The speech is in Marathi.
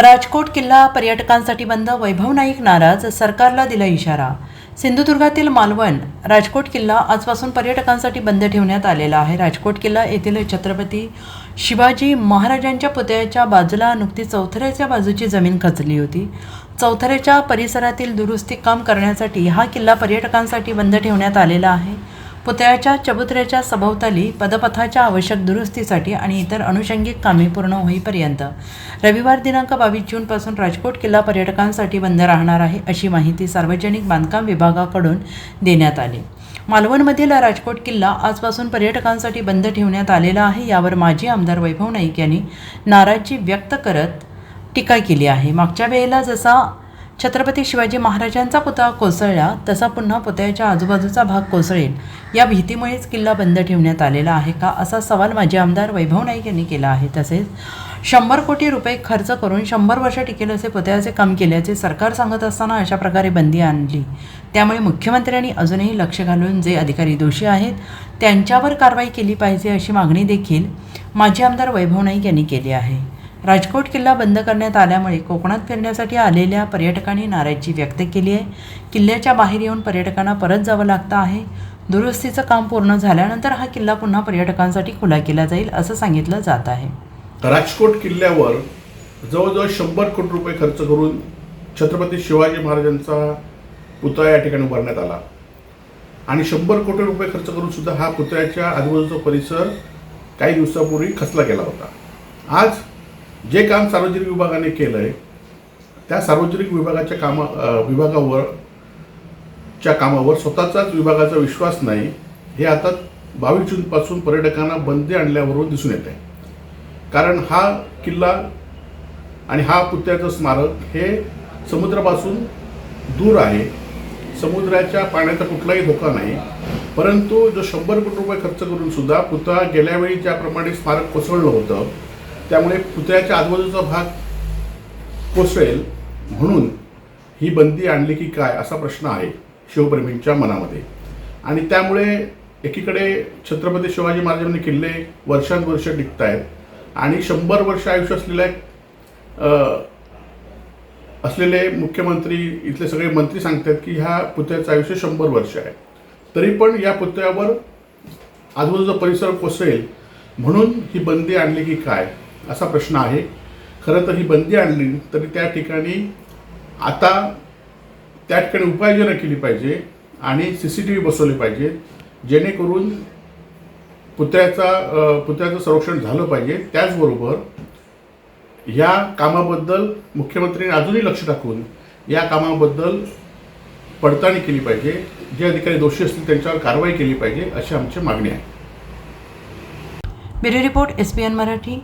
राजकोट किल्ला पर्यटकांसाठी बंद वैभव नाईक नाराज सरकारला दिला इशारा. सिंधुदुर्गातील मालवण राजकोट किल्ला आजपासून पर्यटकांसाठी बंद ठेवण्यात आलेला आहे. राजकोट किल्ला येथील छत्रपती शिवाजी महाराजांच्या पुतळ्याच्या बाजूला नुकती चौथऱ्याच्या बाजूची जमीन खचली होती. चौथऱ्याच्या परिसरातील दुरुस्ती काम करण्यासाठी हा किल्ला पर्यटकांसाठी बंद ठेवण्यात आलेला आहे. पुतळ्याच्या चबुतऱ्याच्या सभोवताली पदपथाच्या आवश्यक दुरुस्तीसाठी आणि इतर अनुषंगिक कामे पूर्ण होईपर्यंत. रविवार दिनांक बावीस जूनपासून राजकोट किल्ला पर्यटकांसाठी बंद राहणार आहे अशी माहिती सार्वजनिक बांधकाम विभागाकडून देण्यात आली. मालवणमधील राजकोट किल्ला आजपासून पर्यटकांसाठी बंद ठेवण्यात आलेला आहे यावर माजी आमदार वैभव नाईक यांनी नाराजी व्यक्त करत टीका केली आहे. मागच्या वेळेला जसा छत्रपती शिवाजी महाराजांचा पुतळा कोसळला तसा पुन्हा पुतळ्याच्या आजूबाजूचा भाग कोसळेल. या भीतीमुळेच किल्ला बंद ठेवण्यात आलेला आहे का असा सवाल माजी आमदार वैभव नाईक यांनी केला आहे. तसेच शंभर कोटी रुपये खर्च करून शंभर वर्ष टिकेल असे पुतळ्याचे काम केल्याचे सरकार सांगत असताना अशा प्रकारे बंदी आणली. त्यामुळे मुख्यमंत्र्यांनी अजूनही लक्ष घालून जे अधिकारी दोषी आहेत त्यांच्यावर कारवाई केली पाहिजे अशी मागणी देखील माजी आमदार वैभव नाईक यांनी केली आहे. राजकोट किल्ला बंद करण्यात आल्यामुळे कोकणात फिरण्यासाठी आलेल्या पर्यटकांनी नाराजी व्यक्त केली आहे. किल्ल्याच्या बाहेर येऊन पर्यटकांना परत जावं लागतं आहे. दुरुस्तीचं काम पूर्ण झाल्यानंतर हा किल्ला पुन्हा पर्यटकांसाठी खुला केला जाईल असं सांगितलं जात आहे. राजकोट किल्ल्यावर जवळजवळ शंभर कोटी रुपये खर्च करून छत्रपती शिवाजी महाराजांचा पुतळा या ठिकाणी उभारण्यात आला. आणि शंभर कोटी रुपये खर्च करून सुद्धा हा पुतळ्याच्या आजूबाजूचा परिसर काही दिवसापूर्वी खचला गेला होता. आज जे काम सार्वजनिक विभागाने केलं आहे त्या सार्वजनिक विभागाच्या कामा विभागावर च्या कामावर स्वतःचाच विभागाचा विश्वास नाही हे आता बावीस जूनपासून पर्यटकांना बंदी आणल्यावरून दिसून येत आहे कारण हा किल्ला आणि हा पुतळ्याचं स्मारक हे समुद्रापासून दूर आहे. समुद्राच्या पाण्याचा कुठलाही धोका नाही. परंतु जो शंभर कोटी रुपये खर्च करून सुद्धा पुतळा गेल्यावेळी ज्याप्रमाणे स्मारक कोसळलं होतं त्यामुळे पुतळ्याच्या आजूबाजूचा भाग कोसळेल म्हणून ही बंदी आणली की काय असा प्रश्न आहे शिवप्रेमींच्या मनामध्ये. आणि त्यामुळे एकीकडे छत्रपती शिवाजी महाराजांनी किल्ले वर्षानुवर्ष टिकत आहेत आणि शंभर वर्ष आयुष्य असलेल्या असलेले मुख्यमंत्री इथले सगळे मंत्री सांगतात की ह्या पुतळ्याचं आयुष्य शंभर वर्ष आहे. तरी पण या पुतळ्यावर आजूबाजूचा परिसर कोसळेल म्हणून ही बंदी आणली की काय? असा प्रश्न आहे. खरं तर ही बंदी आणली तरी त्या ठिकाणी आता त्या ठिकाणी उपाययोजना केली पाहिजे आणि सी सी टी व्ही बसवले पाहिजे जेणेकरून पुतळ्याचा पुतळ्याचं संरक्षण झालं पाहिजे. त्याचबरोबर ह्या कामाबद्दल मुख्यमंत्र्यांनी अजूनही लक्ष टाकून या कामाबद्दल पडताळणी केली पाहिजे. जे अधिकारी दोषी असतील त्यांच्यावर कारवाई केली पाहिजे अशी आमची मागणी आहे. Bureau report S Marathi.